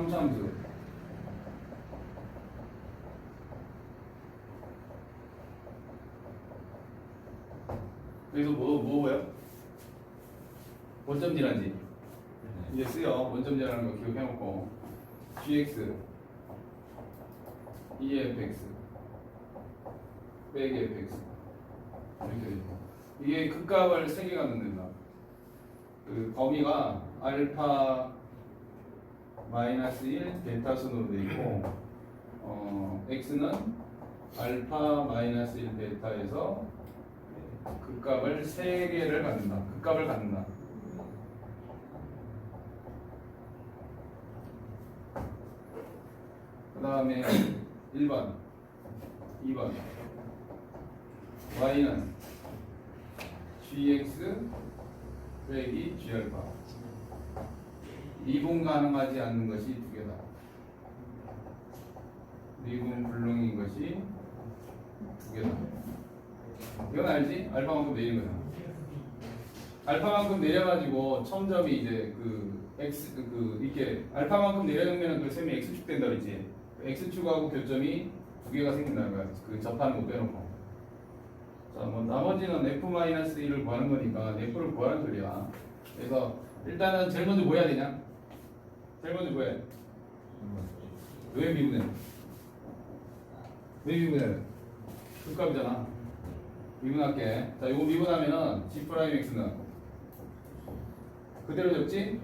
함수함수. 여기서 뭐, 뭐예요? 원점 지란지. 이제 쓰여. 원점 지라는 거 기억해놓고. gx, efx, 빼기 fx. 이렇게. 이게 극값을 세 개가 넣는다. 그 범위가 알파 마이너스 1 델타 순으로 돼 있고 어, x는 알파 마이너스 1 델타에서 극값을 세 개를 갖는다. 극값을 갖는다. 그 다음에 1번, 2번 y는 gx 빼기 g알파 미분 가능하지 않는 것이 두 개다. 미분 불능인 것이 두 개다. 이건 알지? 알파만큼 내린 거잖아. 알파만큼 내려가지고 첨점이 이제 그 x 그, 그 이렇게 알파만큼 내려놓으면 그 셈이 x축 된다 그랬지. 그 x축하고 교점이 두 개가 생긴다는 거야. 그 접하는 거 빼놓고. 자, 뭐 나머지는 f-1을 구하는 거니까 f를 구하는 소리야. 그래서 일단은 제일 먼저 뭐 해야 되냐? 제일 먼저 뭐 해? 왜 미분해? 왜 미분해? 극값이잖아. 미분할게. 자, 이거 미분하면은 g 프라임 x는 그대로 적지?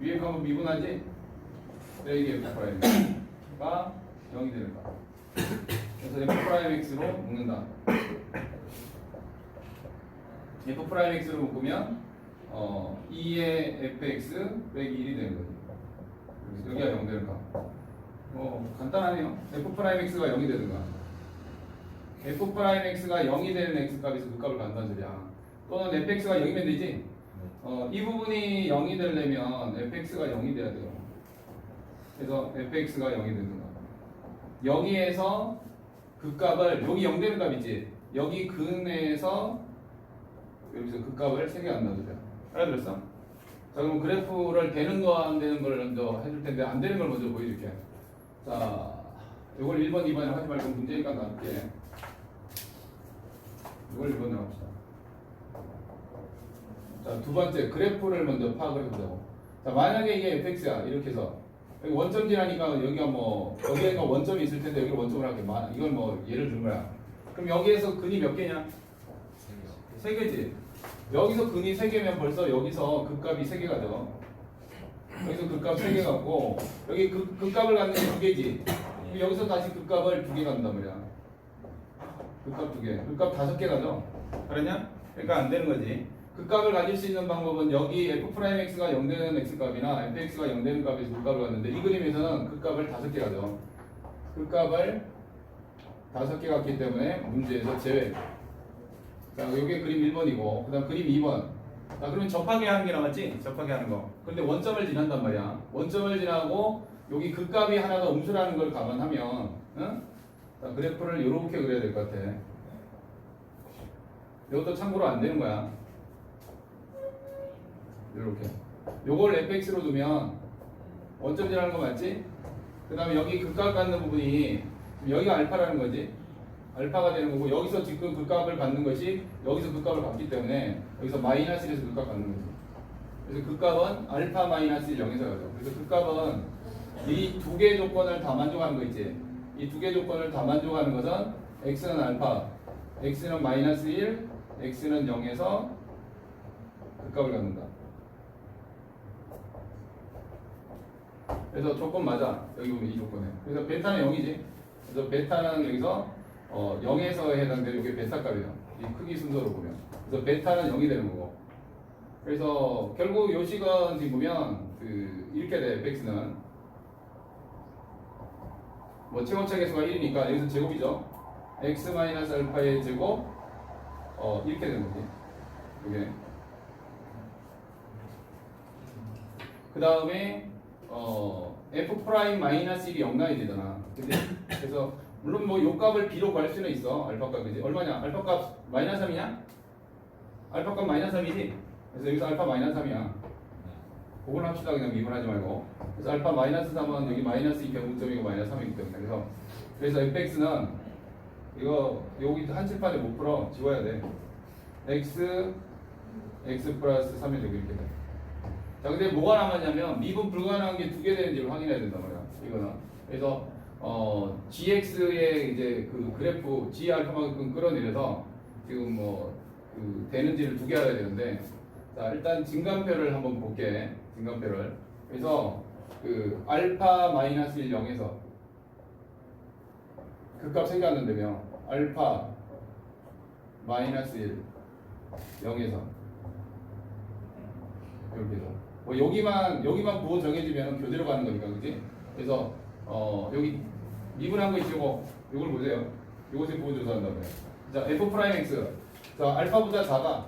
위에 가면 미분하지? 빼기 f 프라임가 0이 되는 거야. 그래서 f 프라임 x로 묶는다. f 프라임 x로 묶으면 어 2의 fx 빼기 1이 되는 거지. 그래서 여기가 0 되는 거. 뭐 간단하네요. f 프라임 x가 0이 되는 거야. f 프라임 x가 0이 되는 x 값에서 그 값을 간다는 소리야. 또는 fx가 0이면 되지. 어, 이 부분이 0이 되려면 fx가 0이 돼야 돼요. 그래서 fx가 0이 되는 거야. 여기에서 그 값을 여기 0 되는 값이지. 여기 근에서 여기서 그 값을 세개 간다는 소리야. 알아들었어? 자 그럼 그래프를 되는 거 안 되는 걸 먼저 해줄 텐데 안 되는 걸 먼저 보여줄게. 자, 이걸 1번, 2번이랑 하지 말고 문제니까 나올게. 이걸 1번으로 합시다. 자, 두 번째 그래프를 먼저 파악을 해보자고. 자, 만약에 이게 fx야 이렇게 해서 여기 원점지라니까 여기가 뭐 여기가 원점이 있을 텐데 여기 원점을 할게. 마- 이건 뭐 예를 든 거야. 그럼 여기에서 근이 몇 개냐? 세 개지. 여기서 근이 세 개면 벌써 여기서 극값이 세 개가 돼. 여기서 극값 세개 갖고 여기 극, 극값을 갖는 게두 개지. 그럼 여기서 다시 극값을 두개 갖는단 말이야. 극값 두 개. 극값 다섯 개 가죠. 그러냐? 그러니까 안 되는 거지. 극값을 가질 수 있는 방법은 여기 f 프라임 x가 0 되는 x 값이나 fx가 0 되는 값에서 극값을 갖는데 이 그림에서는 극값을 다섯 개 가죠. 극값을 다섯 개 갖기 때문에 문제에서 제외. 자, 여기 그림 1번이고, 그 다음 그림 2번. 자, 그러면 접하게 하는 게 남았지? 접하게 하는 거. 근데 원점을 지난단 말이야. 원점을 지나고, 여기 극값이 하나가 음수라는 걸 감안하면, 응? 자, 그래프를 이렇게 그려야 될 것 같아. 이것도 참고로 안 되는 거야. 이렇게. 요걸 fx로 두면, 원점이라는 거 맞지? 그 다음에 여기 극값 갖는 부분이, 여기가 알파라는 거지? 알파가 되는 거고 여기서 지금 그 값을 받는 것이 여기서 그 값을 받기 때문에 여기서 마이너스 1에서 그 값 받는 거죠. 그래서 그 값은 알파 마이너스 1 0에서 가죠. 그래서 그 값은 이 두개 조건을 다 만족하는 거 있지. 이 두개 조건을 다 만족하는 것은 x는 알파, x는 마이너스 1, x는 0에서 그 값을 갖는다. 그래서 조건 맞아. 여기 보면 이 조건에. 그래서 베타는 0이지. 그래서 베타는 여기서 어, 0에서 해당되는 이게 베타 값이에요. 이 크기 순서로 보면. 그래서 베타는 0이 되는 거고. 그래서 결국 요 시간 지금 보면 그 이렇게 돼. fx는 뭐 최고차 계수가 1이니까 여기서 제곱이죠. x 마이너스 알파의 제곱 어 이렇게 되는 거지. 이게 그 다음에 어 f 프라임 마이너스 1이 0 나야 되잖아. 근데 그래서 물론 뭐 요 값을 b로 구할 수는 있어. 알파 값 그지? 얼마냐? 알파 값 마이너스 3이냐? 알파 값 마이너스 3이지? 그래서 여기서 알파 마이너스 3이야. 그걸 합시다 그냥 미분하지 말고 그래서 알파 마이너스 3은 여기 마이너스 2 0점이고 마이너스 3이기 때문에 그래서 그래서 fx는 이거 여기 한 칠판에 못 풀어 지워야 돼 x x 플러스 3이 되고 이렇게 돼. 자 근데 뭐가 남았냐면 미분 불가능한 게 두 개 되는지를 확인해야 된단 말이야 이거는 그래서 어 gx의 이제 그 그래프 g 알파만큼 끌어내려서 지금 뭐 그 되는지를 두 개 알아야 되는데 자 일단 진간표를 한번 볼게 진간표를. 그래서 그 알파 마이너스 1 0에서 그값 생각하는데며 알파 마이너스 1 0에서 이렇게 해서. 뭐 여기만 여기만 부호 정해지면 교대로 가는 거니까 그지? 그래서 어 여기 미분한 거 있고 이걸 보세요. 이것에 부호 조사한다고요. 자 f 프라임 x 자 알파보다 작아.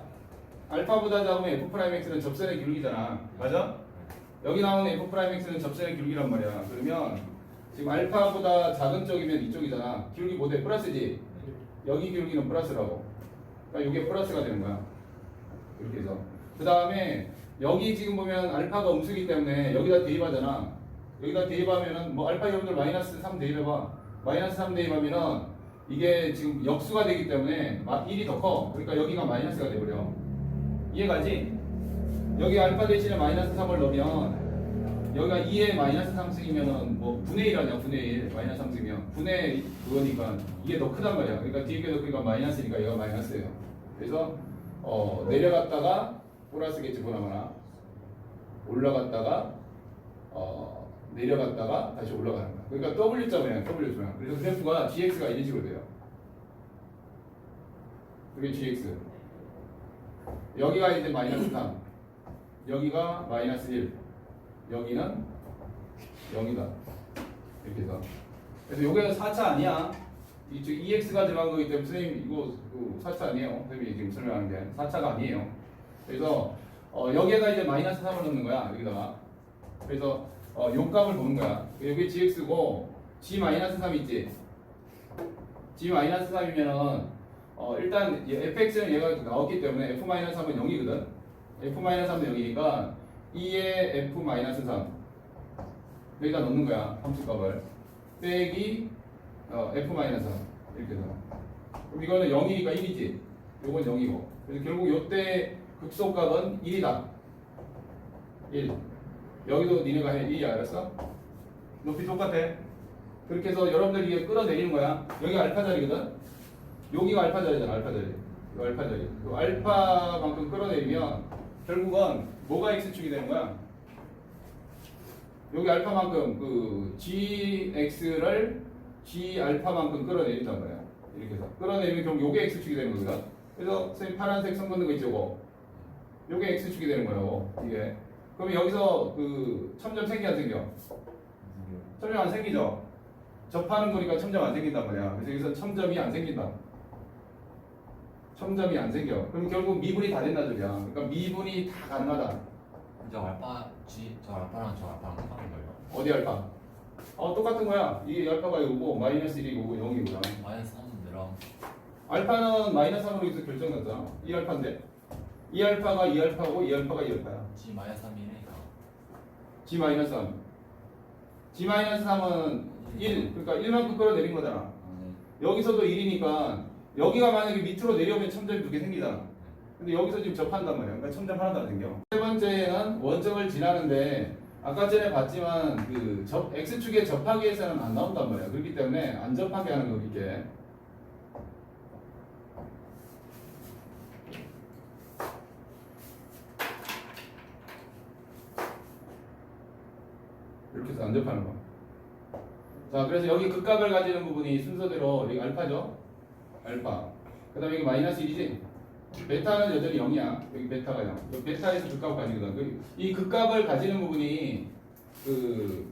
알파보다 작으면 f 프라임 x는 접선의 기울기잖아. 맞아? 여기 나오는 f 프라임 x는 접선의 기울기란 말이야. 그러면 지금 알파보다 작은 쪽이면 이쪽이잖아. 기울기 뭐돼? 플러스지. 여기 기울기는 플러스라고. 그러니까 이게 플러스가 되는 거야. 이렇게 해서. 그 다음에 여기 지금 보면 알파가 음수기 때문에 여기다 대입하잖아. 여기다 대입하면은 뭐 알파 여러분들 마이너스 3 대입해봐. 마이너스 3 대입하면은 이게 지금 역수가 되기 때문에 1이 더 커. 그러니까 여기가 마이너스가 돼버려. 이해가지? 여기 알파 대신에 마이너스 3을 넣으면 여기가 2에 마이너스 3승이면은 뭐 분의 1 아니야 분의 1 마이너스 3승이면 분의 그거니까 이게 더 크단 말이야 그러니까 뒤에 게 더 크니까 마이너스니까 얘가 마이너스예요 그래서 어 내려갔다가 플러스겠지 보나마나 올라갔다가 어 내려갔다가 다시 올라가는 거야 그러니까 W점이야 W점 그래서 그래프가 GX가 이런 식으로 돼요 그게 GX 여기가 이제 마이너스 3 여기가 마이너스 1 여기는 0이다. 이렇게 해서. 그래서 요게 4차 아니야. 이쪽 EX가 들어간 거기 때문에 선생님 이거 그 4차 아니에요. 선생님이 지금 설명하는 게 4차가 아니에요. 그래서 어, 여기에다 이제 마이너스 3을 넣는 거야. 여기다가. 그래서 어, 요 값을 보는 거야. 여기 GX고 G 마이너스 3 있지. G 마이너스 3이면은 어, 일단 얘 fx는 얘가 나왔기 때문에 f 마이너스 3은 0이거든. f 마이너스 3은 0이니까 2의 f 마이너스 3 여기다 넣는 거야 함수값을. 빼기 어, f 마이너스 3 이렇게 해서. 그럼 이거는 0이니까 1이지? 요건 0이고. 그래서 결국 요때 극소값은 1이다. 1 여기도 니네가 해 1이 알았어? 높이 똑같아 그렇게 해서 여러분들 이게 끌어내리는 거야 여기 알파 자리거든 여기가 알파 자리잖아 알파 자리 이 알파 자리 이 알파만큼 끌어내리면 결국은 뭐가 x축이 되는 거야? 여기 알파만큼 그 gx를 g 알파만큼 끌어내린단 말이야. 이렇게 해서 끌어내리면 결국 요게 x축이 되는 거거든. 그래서 선생님 파란색 선 긋는 거 있죠, 고 요게 x축이 되는 거라고 이게. 그럼 여기서 그 첨점 생기 안 생겨? 첨점 안 생기죠? 접하는 거니까 첨점 안 생긴단 말이야. 그래서 여기서 첨점이 안 생긴다. 첨점이 안 생겨. 그럼 결국 미분이 다 된다 소리야. 그러니까 미분이 다 가능하다. 저 알파 G 저 알파랑 저 알파랑 똑같은 거예요. 어디 알파? 어 똑같은 거야. 이게 알파가 이거고 마이너스 1이 이거고 0이구나. 마이너스 3은 내려. 알파는 마이너스 3으로 해서 결정났잖아. 이 알파인데. 이 알파가 이 알파고 이 알파가 이 알파야. G 마이너스 3이니까. G 마이너스 3. G 마이너스 3은 1. 그러니까 1만큼 끌어내린 거잖아. 여기서도 1이니까 여기가 만약에 밑으로 내려오면 첨점이 두 개 생기잖아. 근데 여기서 지금 접한단 말이야. 그러니까 첨점 하나도 안 생겨. 세 번째는 원점을 지나는데 아까 전에 봤지만 그 접, x축에 접하기에서는 안 나온단 말이야. 그렇기 때문에 안 접하게 하는 거 이게. 이렇 게 해서 안 접하는 거. 자, 그래서 여기 극값을 가지는 부분이 순서대로 여기 알파죠. 알파. 그 다음에 여기 마이너스 1이지? 베타는 여전히 0이야. 여기 베타가 0. 여기 베타에서 극값을 가지거든. 그- 이 극값을 가지는 부분이 그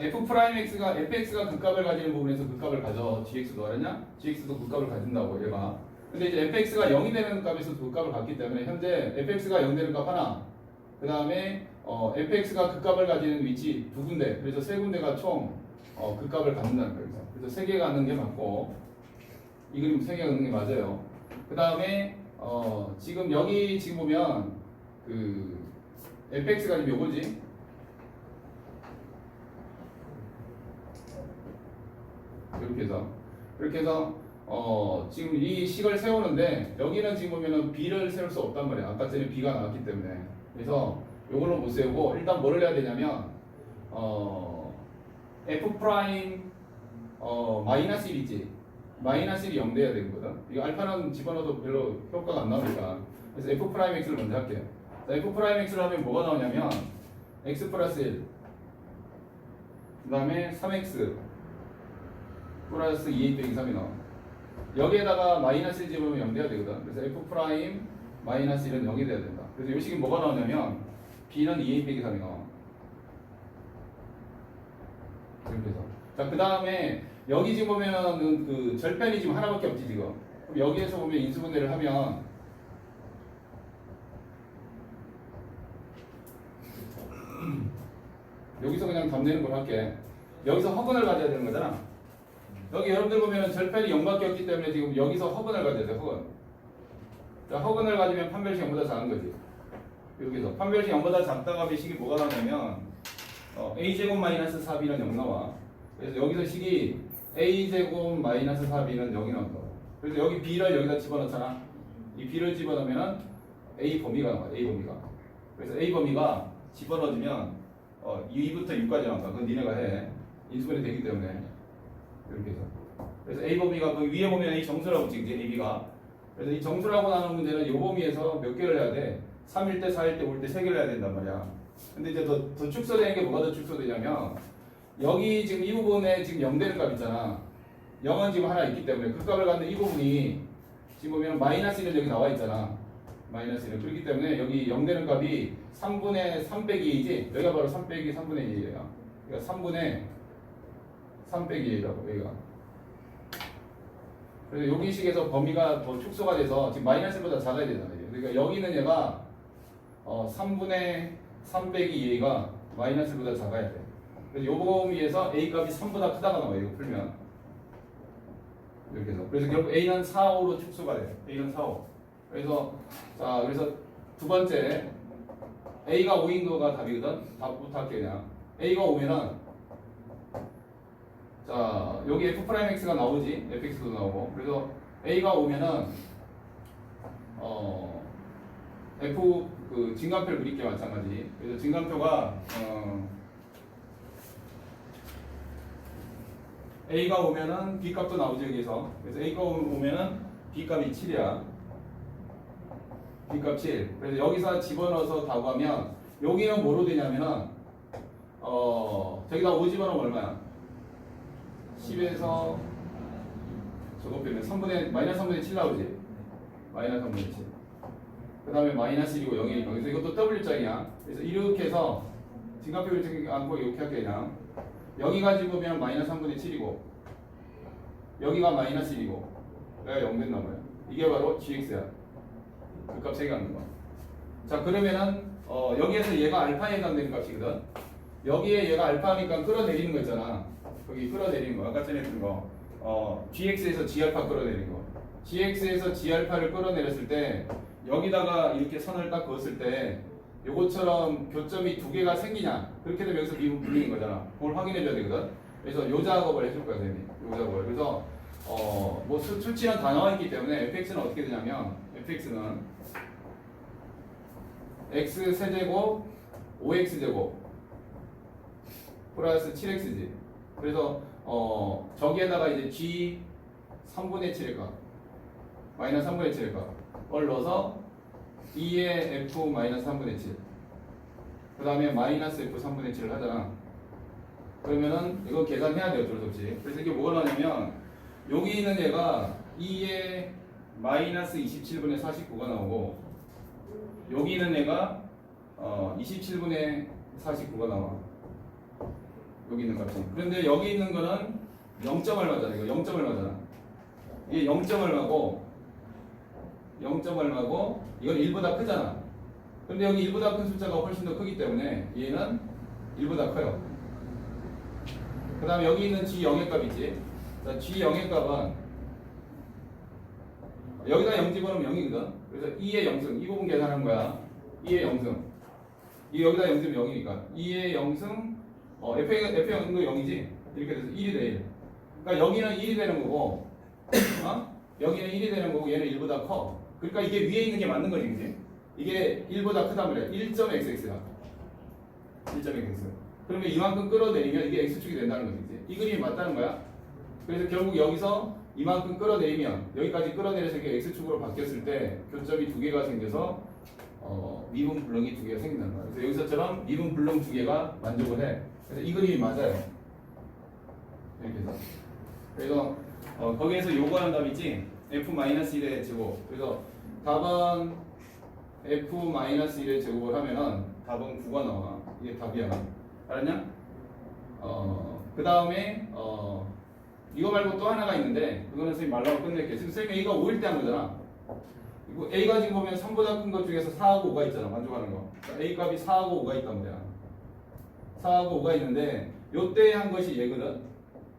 f 프라임 x가 fx가 극값을 가지는 부분에서 극값을 가져. gx도 알았냐? gx도 극값을 가진다고 얘가. 근데 이제 fx가 0이 되는 값에서 극값을 갖기 때문에 현재 fx가 0 되는 값 하나. 그 다음에 어, fx가 극값을 가지는 위치 두 군데. 그래서 세 군데가 총 어, 극값을 갖는다는 거예요. 그래서. 세개 갖는 게 맞고 이 그림 세개 갖는 게 맞아요. 그 다음에 어, 지금 여기 지금 보면 그 fx가 지금 요거지. 이렇게 해서 이렇게 해서 어 지금 이 식을 세우는데 여기는 지금 보면은 b를 세울 수 없단 말이야. 아까 전에 b가 나왔기 때문에 그래서 요걸로 못 세우고 일단 뭐를 해야 되냐면 어 f 프라임 어 마이너스 1이지 마이너스 1이 0 돼야 되거든. 이거 알파는 집어넣어도 별로 효과가 안 나오니까 그래서 f 프라임 x를 먼저 할게요. 자, f 프라임 x를 하면 뭐가 나오냐면 x 플러스 1 그다음에 3x 플러스 2a 빼기 3이 나와. 여기에다가 마이너스 1 집으면 0 돼야 되거든. 그래서 f 프라임 마이너스 1은 0이 돼야 된다. 그래서 이 식이 뭐가 나오냐면 b는 2a 빼기 3이 나와. 이렇게 해서. 자, 그 다음에 여기 지금 보면은 그 절편이 지금 하나밖에 없지 지금. 그럼 여기에서 보면 인수분해를 하면 여기서 그냥 답 내는 걸 할게. 여기서 허근을 가져야 되는 거잖아. 여기 여러분들 보면 절편이 0밖에 없기 때문에 지금 여기서 허근을 가져야 돼, 허근. 자, 허근을 가지면 판별식 0보다 작은 거지. 여기서 판별식 0보다 작다가 이 식이 뭐가 나오냐면 어, a제곱 마이너스 4b는 0 나와. 그래서 여기서 식이 a제곱 마이너스 4b는 0이 나온다. 그래서 여기 b를 여기다 집어넣잖아. 이 b를 집어넣으면 a 범위가 나와. a 범위가. 그래서 a 범위가 집어넣어주면 어, 2부터 6까지 나온다. 그건 니네가 해. 인수분해 되기 때문에 이렇게 해서. 그래서 a 범위가 그 위에 보면 이 정수라고 찍지 ab가. 그래서 이 정수라고 나눈 문제는 이 범위에서 몇 개를 해야 돼? 3일 때, 4일 때, 5일 때 3개를 해야 된단 말이야. 근데 이제 더, 더 축소되는 게 뭐가 더 축소되냐면 여기 지금 이 부분에 지금 0 되는 값 있잖아. 0은 지금 하나 있기 때문에 그 값을 갖는 이 부분이 지금 보면 마이너스 1은 여기 나와 있잖아. 마이너스 1은 그렇기 때문에 여기 0 되는 값이 3분의 3 빼기 2지 여기가 바로 3 빼기 3분의 2예요. 그러니까 3분의 3 빼기 2라고 여기가. 그래서 여기 식에서 범위가 더 축소가 돼서 지금 마이너스보다 작아야 되잖아요. 그러니까 여기 있는 얘가 어, 3분의 3 빼기 2가 마이너스보다 작아야 돼. 그래서 요 범 위에서 a 값이 3보다 크다가 나와요. 이거 풀면. 이렇게 해서. 그래서 결국 a는 4, 5로 축소가 돼요. a는 4, 5. 그래서 자, 그래서 두 번째 a가 5인 거가 답이거든. 답부터 할게 그냥. a가 5면은 자, 여기 f 프라임 x가 나오지. fx도 나오고. 그래서 a가 5면은 어 f 그 진간표를 그릴게 마찬가지. 그래서 진간표가 어 a가 오면은 b 값도 나오죠 여기서. 그래서 a가 오면은 b 값이 7이야. b 값 7. 그래서 여기서 집어넣어서 답하면 여기는 뭐로 되냐면은 어 저기다 5 집어넣으면 얼마야? 10에서 저거 빼면 3분의 마이너스 3분의 7 나오지. 마이너스 3분의 7. 그 다음에 마이너스 1이고 0이니까 그래서 이것도 W자이야. 그래서 이렇게 해서 진각표를 이렇게 안고 이렇게 할게 그냥. 여기가 집으면 마이너스 3분의 7이고 여기가 마이너스 1이고 내가 0 된단 말이야. 이게 바로 GX야. 그값 3개 갖는 거자 그러면은 어, 여기에서 얘가 알파에 해당되는 값이거든. 여기에 얘가 알파니까 끌어내리는 거 있잖아. 거기 끌어내리는 거. 아까 전에 했던 거. 어, GX에서 G알파 끌어내리는 거 GX에서 G알파를 끌어내렸을 때 여기다가 이렇게 선을 딱 그었을 때 요것처럼 교점이 두 개가 생기냐? 그렇게 되면 여기서 미분 불리는 거잖아. 그걸 확인해 줘야 되거든. 그래서 요 작업을 해줄 거야 선생님이 요 작업을. 그래서 어뭐 수치는 다 나와 있기 때문에 fx는 어떻게 되냐면 fx는 x 세제곱 5x제곱 플러스 7x지. 그래서 어 저기에다가 이제 g 3분의 7의 값 마이너스 3분의 7의 값을 넣어서 2의 f 마이너스 3분의 7. 그 다음에 마이너스 f 3분의 7을 하잖아. 그러면은 이거 계산해야 돼요, 수 없이. 그래서 이게 뭐가 나냐면 여기 있는 얘가 2의 마이너스 27분의 49가 나오고 여기 있는 얘가 어, 27분의 49가 나와. 여기 있는 값이. 그런데 여기 있는 거는 0점 얼마잖아. 이거 0점 얼마잖아. 이게 0점 얼마고 0점 얼마고 이건 1보다 크잖아. 근데 여기 1보다 큰 숫자가 훨씬 더 크기 때문에 얘는 1보다 커요. 그 다음에 여기 있는 G0의 값 있지? 자, G0의 값은 여기다 0 집어넣으면 0이거든. 그래서 2의 0승 이 부분 계산한 거야. 2의 0승 이 여기다 0점 0이니까 2의 0승 어, F의 F의 0도 0이지 이렇게 돼서 1이 돼 1. 그러니까 여기는 1이 되는 거고 어? 여기는 1이 되는 거고 얘는 1보다 커. 그러니까 이게 위에 있는 게 맞는 거지, 그지? 이게 1보다 크단 말이야. 1.xx야. 1.xx. 그러면 이만큼 끌어내리면 이게 x축이 된다는 거지. 그지? 이 그림이 맞다는 거야. 그래서 결국 여기서 이만큼 끌어내리면 여기까지 끌어내려서 이게 x축으로 바뀌었을 때 교점이 두 개가 생겨서 어, 미분 불능이 두 개가 생긴다는 거야. 그래서 여기서처럼 미분 불능 두 개가 만족을 해. 그래서 이 그림이 맞아요. 이렇게 해서. 그래서 어, 거기에서 요구하는 답 있지? F-1의 제곱. 그래서 답은 f-1의 제곱을 하면은 답은 9가 나와. 이게 답이야. 알았냐? 어, 그 다음에 어, 이거 말고 또 하나가 있는데 그거는 선생님 말라고 끝낼게. 지금 선생님 A가 5일 때 한 거잖아. 이거 A가 지금 보면 3보다 큰 것 중에서 4하고 5가 있잖아. 만족하는 거. 그러니까 A 값이 4하고 5가 있단 말이야. 4하고 5가 있는데 요때 한 것이 얘거든.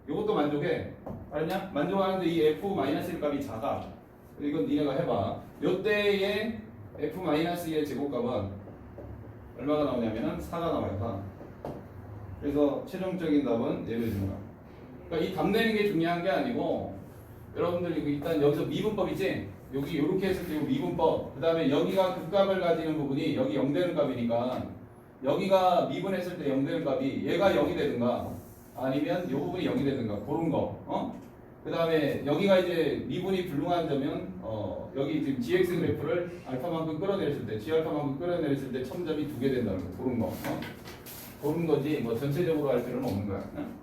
요것도 만족해. 알았냐? 만족하는데 이 f-1 값이 작아. 이건 니네가 해봐. 요때의 f-1의 제곱값은 얼마가 나오냐면은 4가 나와요. 4. 그래서 최종적인 답은 준 거야. 그러니까 이 답 내는 게 중요한 게 아니고 여러분들이 그 일단 여기서 미분법 있지? 여기 이렇게 했을 때 미분법 그 다음에 여기가 극값을 가지는 부분이 여기 0 되는 값이니까 여기가 미분했을 때 0 되는 값이 얘가 0이 되든가 아니면 이 부분이 0이 되든가 그런 거 어? 그 다음에 여기가 이제 미분이 불능한 점은 어, 여기 지금 gx 그래프를 알파만큼 끌어내렸을 때 g알파만큼 끌어내렸을 때 첨점이 두 개 된다는 거 그런 거 어? 그런 거지 뭐 전체적으로 할 필요는 없는 거야 어?